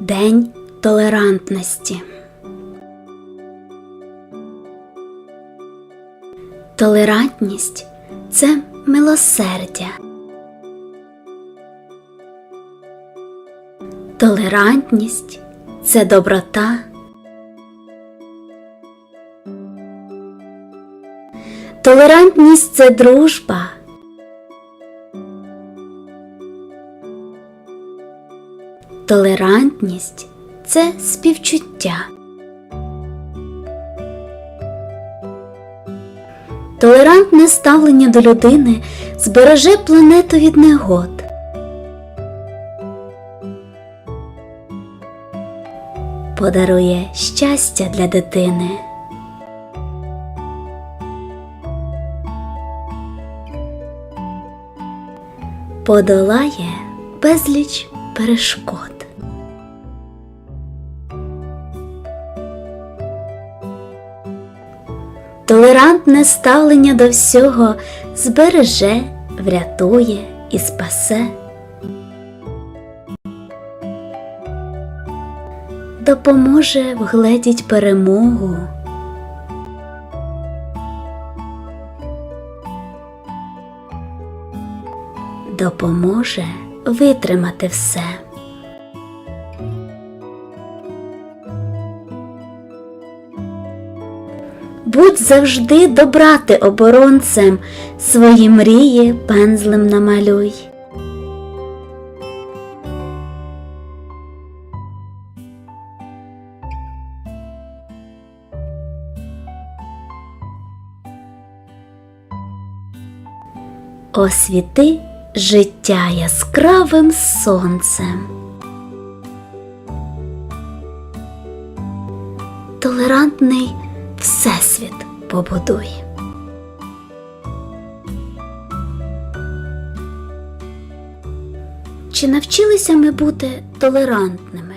День толерантності. Толерантність це милосердя. Толерантність це доброта. Толерантність це дружба. Толерантність це співчуття. Толерантне ставлення до людини збереже планету від негод. Подарує щастя для дитини. Подолає безліч перешкод. Толерантне ставлення до всього збереже, врятує і спасе. Допоможе вгледіть перемогу. Допоможе витримати все. Будь завжди добрати оборонцем, свої мрії пензлем намалюй. Освіти життя яскравим сонцем. Толерантний всесвіт побудує. Чи навчилися ми бути толерантними?